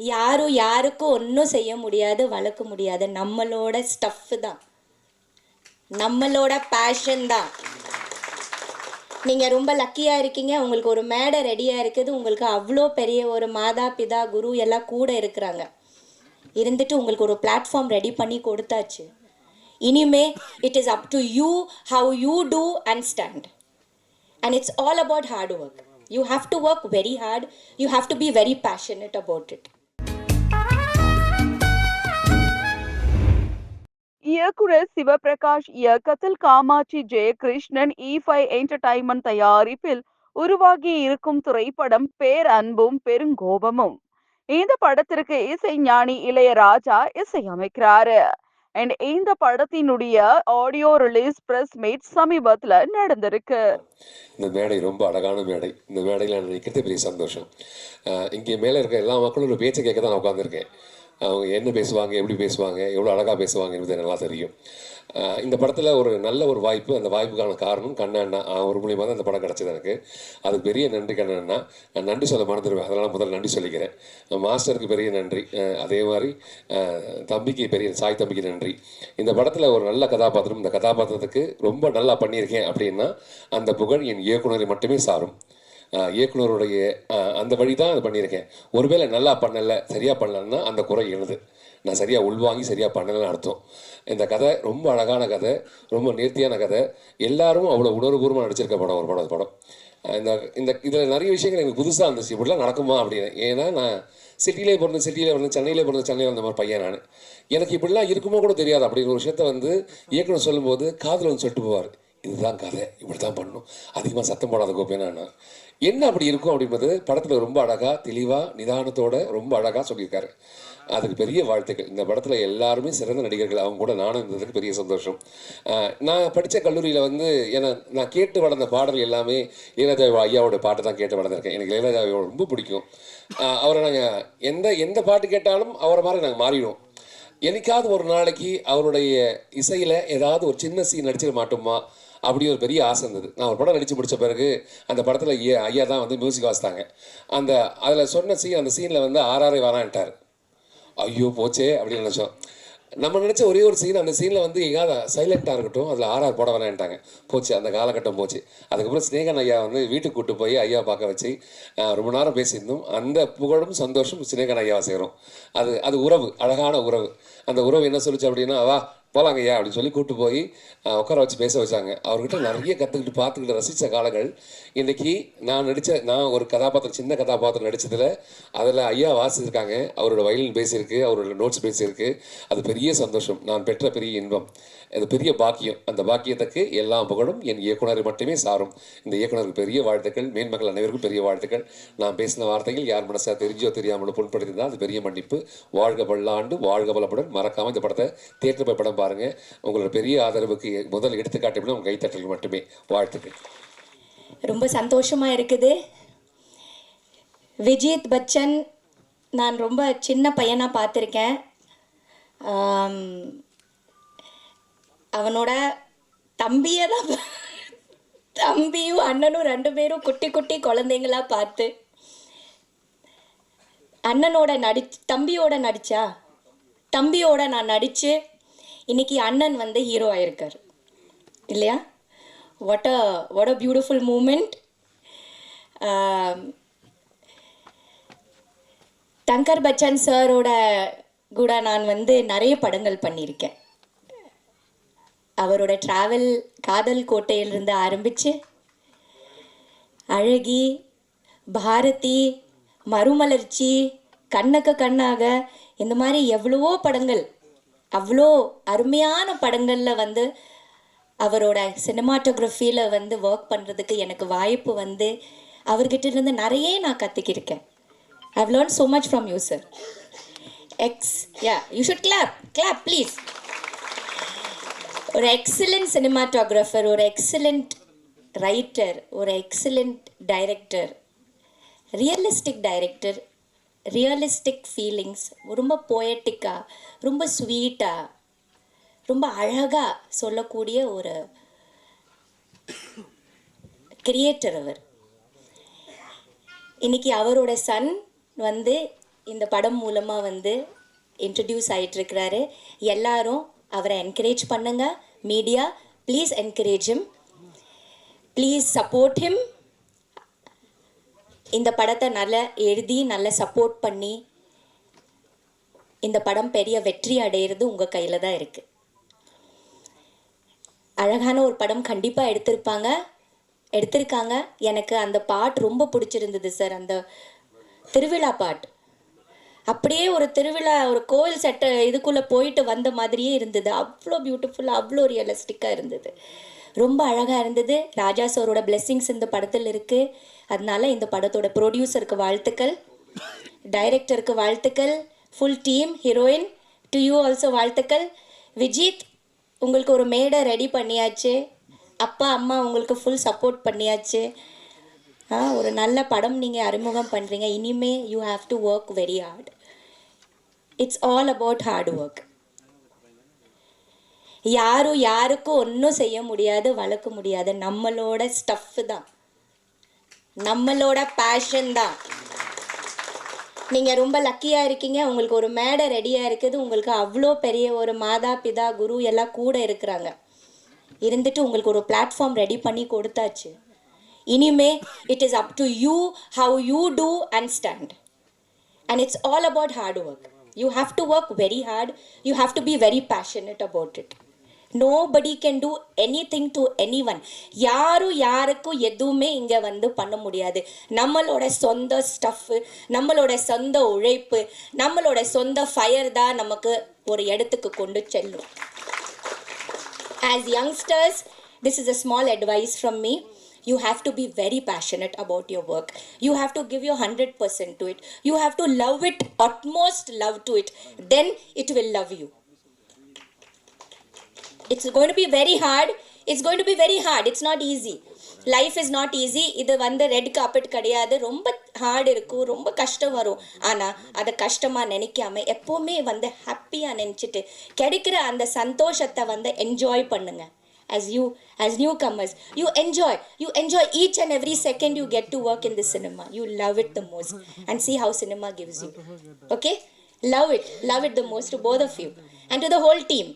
யாரும் யாருக்கும் ஒன்றும் செய்ய முடியாது வளர்க்க முடியாது. நம்மளோட ஸ்டஃப் தான். நம்மளோட பேஷன் தான். நீங்கள் ரொம்ப லக்கியாக இருக்கீங்க. உங்களுக்கு ஒரு மேடை ரெடியாக இருக்குது. உங்களுக்கு அவ்வளோ பெரிய ஒரு மாதா பிதா குரு எல்லாம் கூட இருக்கிறாங்க. இருந்துட்டு உங்களுக்கு ஒரு பிளாட்ஃபார்ம் ரெடி பண்ணி கொடுத்தாச்சு. இனிமே it is up to you how you do and stand and it's all about hard work you have to work very hard you have to be very passionate about it இயக்குனர் சிவபிரகாஷ் இயக்கத்தில் Kamatchi Jayakrishnan e இஃபை entertainment தயாரிப்பில் உருவாகி இருக்கும் திரைப்படம் பேர் அன்பும் பெருங்கோபமும் இந்த படத்திற்கு இசைஞானி இளையராஜா இசையமைக்கிறாரு. அண்ட் இந்த படத்தினுடைய ஆடியோ ரிலீஸ் பிரஸ் மீட் சமீபத்துல நடந்திருக்கு. இந்த மேடை ரொம்ப அழகான மேடை. இந்த மேடையில் நினைக்கிறது பெரிய சந்தோஷம். இங்கே மேலே இருக்க எல்லா மக்களும் ஒரு பேச்சு கேட்க தான் உட்காந்துருக்கேன் அவங்க என்ன பேசுவாங்க எப்படி பேசுவாங்க எவ்வளோ அழகாக பேசுவாங்க என்பது நல்லா தெரியும். இந்த படத்தில் ஒரு நல்ல ஒரு வாய்ப்பு அந்த வாய்ப்புக்கான காரணம் கண்ணண்ணா அவர் மூலியமாக தான் இந்த படம் கிடச்சது எனக்கு. அதுக்கு பெரிய நன்றி கண்ணண்ணா. நான் நன்றி சொல்ல மறந்துடுவேன். அதனால் முதல்ல நன்றி சொல்லிக்கிறேன். மாஸ்டருக்கு பெரிய நன்றி. அதே மாதிரி தம்பிக்கு பெரிய சாய் தம்பிக்கு நன்றி. இந்த படத்தில் ஒரு நல்ல கதாபாத்திரம் இந்த கதாபாத்திரத்துக்கு ரொம்ப நல்லா பண்ணியிருக்கேன் அப்படின்னா அந்த புகழ் என் இயக்குனரை மட்டுமே சாரும். இயக்குனருடைய அந்த வழி தான் அது பண்ணியிருக்கேன். ஒருவேளை நல்லா பண்ணலை சரியாக பண்ணலன்னா அந்த குறை எழுது. நான் சரியாக உள்வாங்கி சரியாக பண்ணலைன்னு அர்த்தம். இந்த கதை ரொம்ப அழகான கதை ரொம்ப நேர்த்தியான கதை. எல்லாரும் அவ்வளோ உணர்வுபூர்வமாக நடிச்சிருக்க படம் ஒரு படம் படம். இந்த இந்த இதில் நிறைய விஷயங்கள் எனக்கு புதுசாக இருந்துச்சு. இப்படிலாம் நடக்குமா அப்படின்னு. ஏன்னா நான் சிட்டியிலே பிறந்த சிட்டியில் பிறந்த சென்னையிலே பிறந்த சென்னையில் வந்த மாதிரி பையன் நான். எனக்கு இப்படிலாம் இருக்குமோ கூட தெரியாது. அப்படிங்கிற ஒரு விஷயத்த வந்து இயக்குனர் சொல்லும்போது காதில் வந்து சொல்லிட்டு போவார். இதுதான் கதை. இப்படி தான் பண்ணணும் அதிகமாக சத்தம் போடாத கோபியனா என்ன? அப்படி இருக்கும் அப்படின்றது படத்தில் ரொம்ப அழகாக தெளிவாக நிதானத்தோட ரொம்ப அழகாக சொல்லியிருக்காரு. அதுக்கு பெரிய வாழ்த்துக்கள். இந்த படத்தில் எல்லாருமே சிறந்த நடிகர்கள். அவங்க கூட நானும் இருந்ததுக்கு பெரிய சந்தோஷம். நான் படித்த கல்லூரியில் வந்து ஏன்னா நான் கேட்டு வளர்ந்த பாடல் எல்லாமே இளையராஜா ஐயாவோட பாட்டு தான் கேட்டு வளர்ந்துருக்கேன். எனக்கு இளையராஜாவோட ரொம்ப பிடிக்கும். அவரை நாங்கள் எந்த எந்த பாட்டு கேட்டாலும் அவரை மாதிரி நாங்கள் மாறிடுவோம். என்னைக்காவது ஒரு நாளைக்கு அவருடைய இசையில் ஏதாவது ஒரு சின்ன சீன் நடிச்சிட மாட்டோமா? அப்படி ஒரு பெரிய ஆசை இருந்தது. நான் ஒரு படம் நடித்து பிடிச்ச பிறகு அந்த படத்தில் ஐயா ஐயா தான் வந்து மியூசிக் வாசித்தாங்க. அந்த அதில் சொன்ன சீன் அந்த சீனில் வந்து ஆர்ஆரை வரான்ட்டார். ஐயோ போச்சே அப்படின்னு நினச்சோம். நம்ம நினச்ச ஒரே ஒரு சீன் அந்த சீனில் வந்து எங்கேயாவது சைலண்ட்டாக இருக்கட்டும் அதில் ஆர்ஆர் போட வேணான்ட்டாங்க போச்சு அந்த காலகட்டம் போச்சு. அதுக்கப்புறம் ஸ்னேகன் ஐயா வந்து வீட்டுக்கு கூட்டு போய் ஐயா பார்க்க வச்சு ரொம்ப நேரம் பேசியிருந்தோம். அந்த புகழும் சந்தோஷம் சினேகன் ஐயாவை சேரும். அது அது உறவு அழகான உறவு. அந்த உறவு என்ன சொல்லுச்சு அப்படின்னா வா போலாங்க ஐயா அப்படின்னு சொல்லி கூப்பிட்டு போய் உட்கார வச்சு பேச வச்சாங்க. அவர்கிட்ட நிறைய கற்றுக்கிட்டு பார்த்துக்கிட்டு ரசித்த காலங்கள். இன்றைக்கி நான் நடித்த நான் ஒரு கதாபாத்திரம் சின்ன கதாபாத்திரம் நடித்ததில் அதில் ஐயா வாசிச்சிருக்காங்க. அவரோட வயலின் பேசியிருக்கு அவரோட நோட்ஸ் பேசியிருக்கு. அது பெரிய சந்தோஷம். நான் பெற்ற பெரிய இன்பம். அது பெரிய பாக்கியம். அந்த பாக்கியத்துக்கு எல்லா புகழும். என் இயக்குனர் மட்டுமே சாரும். இந்த இயக்குனருக்கு பெரிய வாழ்த்துக்கள். மேன்மக்கள் அனைவருக்கும் பெரிய வாழ்த்துக்கள். நான் பேசின வார்த்தைகள் யார் மனசா தெரிஞ்சோ தெரியாமலோ புண்படுத்தியிருந்தால் அது பெரிய மன்னிப்பு. வாழ்க பல்லாண்டு வாழ்க பலப்புடன் மறக்காமல் இந்த படத்தை தேட்டர் போய் படம் பாருங்கள் உங்களோட பெரிய ஆதரவுக்கு முதல் எடுத்துக்காட்டு அப்படின்னா உங்கள் கைத்தட்டல் மட்டுமே. வாழ்த்துக்கள். ரொம்ப சந்தோஷமா இருக்குது. விஜித் பச்சன் நான் ரொம்ப சின்ன பையனாக பார்த்துருக்கேன். அவனோட தம்பியை தான் தம்பியும் அண்ணனும் ரெண்டு பேரும் குட்டி குட்டி குழந்தைங்களா பார்த்து. அண்ணனோட நடி தம்பியோட நடிச்சா? தம்பியோட நான் நடித்து இன்னைக்கு அண்ணன் வந்து ஹீரோ ஆயிருக்கார். இல்லையா? What a what a beautiful moment Thangar Bachan சாரோட கூட நான் வந்து நிறைய படங்கள் பண்ணியிருக்கேன். அவரோட ட்ராவல் காதல் கோட்டையிலிருந்து ஆரம்பித்து அழகி பாரதி மறுமலர்ச்சி கண்ணுக்கு கண்ணாக இந்த மாதிரி எவ்வளவோ படங்கள் அவ்வளோ அருமையான படங்களில் வந்து அவரோட சினிமாட்டோகிராஃபியில் வந்து ஒர்க் பண்ணுறதுக்கு எனக்கு வாய்ப்பு வந்து அவர்கிட்ட இருந்து நிறைய நான் கற்றுக்கிருக்கேன் I've learn so much from you sir X yeah you should clap clap please ஒரு எக்ஸலண்ட் சினிமாட்டோகிராஃபர் ஒரு எக்ஸலண்ட் ரைட்டர் ஒரு excellent director realistic director realistic feelings ரொம்ப போயட்டிக்காக ரொம்ப ஸ்வீட்டாக ரொம்ப அழகாக சொல்லக்கூடிய ஒரு கிரியேட்டர் அவர். இன்னைக்கு அவரோட சன் வந்து இந்த படம் மூலமாக வந்து இன்ட்ரடியூஸ் ஆகிட்டுருக்கிறாரு எல்லாரும் அவரை என்கரேஜ் பண்ணுங்கள் media please encourage him please support him இந்த படத்தை நல்லா எழுதி நல்லா சப்போர்ட் பண்ணி இந்த படம் பெரிய வெற்றி அடையிறது உங்கள் கையில் தான் இருக்குது அழகான ஒரு படம் கண்டிப்பாக எடுத்திருப்பாங்க. எடுத்திருக்காங்க. எனக்கு அந்த பாட் ரொம்ப பிடிச்சிருந்தது சார் அந்த திருவிழா பாட் அப்படியே ஒரு திருவிழா ஒரு கோயில் செட்ட இதுக்குள்ளே போயிட்டு வந்த மாதிரியே இருந்தது. அவ்வளோ பியூட்டிஃபுல்லாக அவ்வளோ ரியலிஸ்டிக்காக இருந்தது. ரொம்ப அழகாக இருந்தது. ராஜா சாரோட blessings இந்த படத்தில் இருக்குது அதனால இந்த படத்தோட ப்ரொடியூசருக்கு வாழ்த்துக்கள். டைரக்டருக்கு வாழ்த்துக்கள். Full team heroine to you also வாழ்த்துக்கள். விஜித் உங்களுக்கு ஒரு மேடை ரெடி பண்ணியாச்சு. அப்பா அம்மா உங்களுக்கு ஃபுல் சப்போர்ட் பண்ணியாச்சு. ஆ ஒரு நல்ல படம் நீங்கள் அறிமுகம் பண்ணுறீங்க இனிமே you have to work very hard it's all about hard work யாரும் யாருக்கும் ஒன்றும் செய்ய முடியாது வளர்க்க முடியாது. நம்மளோட ஸ்டஃப் தான். நம்மளோட பேஷன் தான். நீங்கள் ரொம்ப லக்கியாக இருக்கீங்க. உங்களுக்கு ஒரு மேடை ரெடியாக இருக்குது. உங்களுக்கு அவ்வளோ பெரிய ஒரு மாதா பிதா குரு எல்லாம் கூட இருக்கிறாங்க. இருந்துட்டு உங்களுக்கு ஒரு பிளாட்ஃபார்ம் ரெடி பண்ணி கொடுத்தாச்சு. இனிமே it is up to you how you do and stand and it's all about hard work you have to work very hard you have to be very passionate about it nobody can do anything to anyone யாரும் யாருக்கும் எதுவுமே இங்கே வந்து பண்ண முடியாது நம்மளோட சொந்த stuff நம்மளோட சொந்த உழைப்பு நம்மளோட சொந்த ஃபயர் தான் நமக்கு ஒரு இடத்துக்கு கொண்டு செல்லும் as youngsters this is a small advice from me you have to be very passionate about your work you have to give your 100% to it you have to love it utmost love to it then it will love you it's going to be very hard it's going to be very hard it's not easy life is not easy இது வந்து red carpet கிடையாது ரொம்ப heart இருக்கும் ரொம்ப கஷ்டம் வரும் ஆனால் அதை கஷ்டமாக நினைக்காம எப்போவுமே வந்து ஹாப்பியாக நினச்சிட்டு கிடைக்கிற அந்த சந்தோஷத்தை வந்து என்ஜாய் பண்ணுங்க as you as newcomers you enjoy you enjoy each and every second you get to work in the cinema you love it the most and see how cinema gives you okay love it love it the most to both of you and to the whole team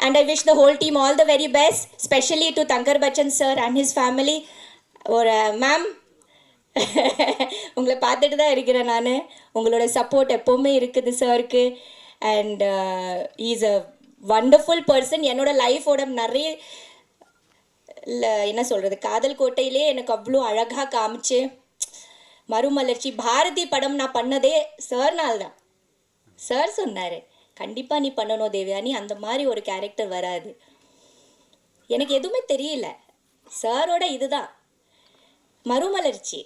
and I wish the whole team all the very best, especially to Tankar Bachchan sir and his family. ஒரு ma'am uh, உங்களை பார்த்துட்டு தான் இருக்கிறேன் நான். உங்களோட support எப்போவுமே இருக்குது சாருக்கு and is a wonderful person என்னோட லைஃபோட நிறைய இல்லை என்ன சொல்கிறது காதல் கோட்டையிலே எனக்கு அவ்வளோ அழகாக காமிச்சு மறுமலர்ச்சி. பாரதி படம் நான் பண்ணதே சார்னால் தான் சார் சொன்னார். கண்டிப்பாக நீ பண்ணணும் தேவயானி அந்த மாதிரி ஒரு கேரக்டர் வராது. எனக்கு எதுவுமே தெரியல. சாரோட இதுதான். மறுமலர்ச்சி.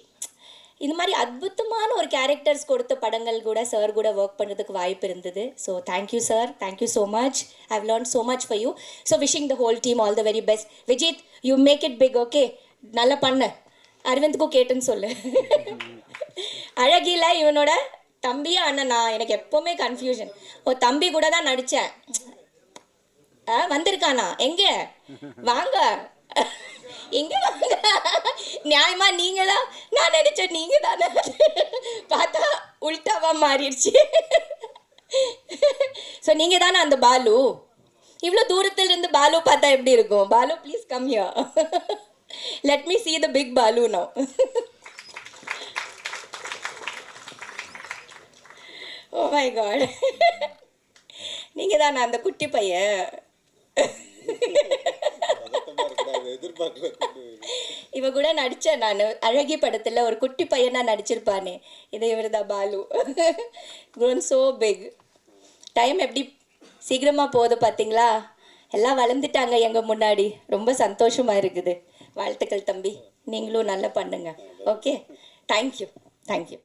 இந்த மாதிரி அற்புதமான ஒரு கேரக்டர்ஸ் கொடுத்த படங்கள் கூட சார் கூட ஒர்க் பண்ணுறதுக்கு வாய்ப்பு இருந்தது. So thank you sir thank you so much I've learn so much for you so wishing the whole team all the very best Vijith you make it big okay நல்லா பண்ண. அரவிந்துக்கும் கேட்டுன்னு சொல்லு. அழகில இவனோட தம்பியா அண்ணனா? எனக்கு எப்போவுமே கன்ஃபியூஷன் ஓ தம்பி கூட தான் நடித்தேன் ஆ வந்திருக்கானா? எங்க? வாங்க. எங்க வாங்க? நியாயமா நீங்க தான் நான் நினைச்சேன் நீங்க தானே பார்த்தா உல்டாவா மாறிடுச்சு. ஸோ நீங்க தானே அந்த பாலு? இவ்வளோ தூரத்துல இருந்து பாலு பார்த்தா எப்படி இருக்கும்? Balu please come here let me see the pic Balu no oh my God நீங்கள் தானே அந்த குட்டி பையன்? இவ கூட நடித்தேன் நான். அழகி படத்தில் ஒரு குட்டி பையனா நடிச்சிருப்பானே. இது இவர் தான் Balu. Grown so big. Time எப்படி சீக்கிரமாக போகுது பார்த்தீங்களா எல்லாம் வளர்ந்துட்டாங்க எங்கள் முன்னாடி. ரொம்ப சந்தோஷமாக இருக்குது. வாழ்த்துக்கள் தம்பி. நீங்களும் நல்லா பண்ணுங்க. Okay thank you thank you